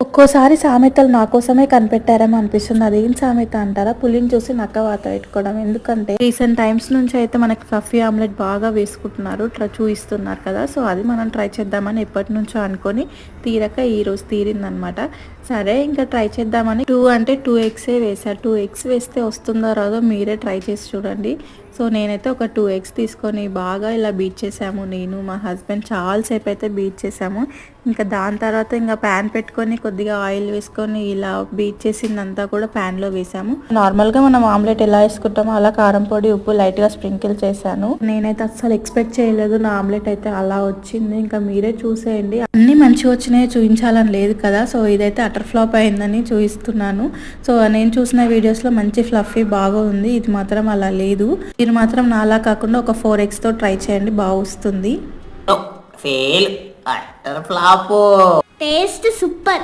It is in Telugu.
ఒక్కోసారి సామెతలు నా కోసమే కనిపెట్టారేమో అనిపిస్తుంది. అదేం సామెత అంటారా? పులిని చూసి నక్క వాత పెట్టుకోవడం. ఎందుకంటే రీసెంట్ టైమ్స్ నుంచి అయితే మనకి ఫఫీ ఆమ్లెట్ బాగా వేసుకుంటున్నారు. ట్రై చూయిస్తున్నారు కదా. సో అది మనం ట్రై చేద్దామని ఎప్పటి నుంచో అనుకొని తీరక ఈ రోజు తీరిందనమాట. సరే ఇంకా ట్రై చేద్దామని టూ అంటే టూ ఎగ్సే వేసారు టూ ఎగ్స్ వేస్తే వస్తుందో రాదో మీరే ట్రై చేసి చూడండి. సో నేనైతే ఒక టూ ఎగ్స్ తీసుకొని బాగా ఇలా బీట్ చేసాము నేను మా హస్బెండ్ చాలాసేపు అయితే బీట్ చేసాము ఇంకా దాని తర్వాత ఇంకా ప్యాన్ పెట్టుకొని కొద్దిగా ఆయిల్ వేసుకొని ఇలా బీట్ చేసిందంతా కూడా pan లో వేసాము. నార్మల్గా మనం ఆమ్లెట్ ఎలా వేసుకుంటామో అలా కారం పొడి ఉప్పు లైట్గా స్ప్రింకిల్ చేశాను. నేనైతే అస్సలు ఎక్స్పెక్ట్ చేయలేదు నా ఆమ్లెట్ అయితే అలా వచ్చింది. ఇంకా మీరే చూసేయండి. అన్ని మంచిగా వచ్చినాయి చూపించాలని లేదు కదా. సో ఇదైతే అటర్ ఫ్లాప్ అయిందని చూపిస్తున్నాను. సో నేను చూసిన వీడియోస్లో మంచి ఫ్లఫీ బాగా ఉంది. ఇది మాత్రం అలా లేదు. మీరు మాత్రం నాలా కాకుండా ఒక ఫోర్ ఎగ్స్తో ట్రై చేయండి. బాగా వస్తుంది. Fail. Utter flop. Taste super.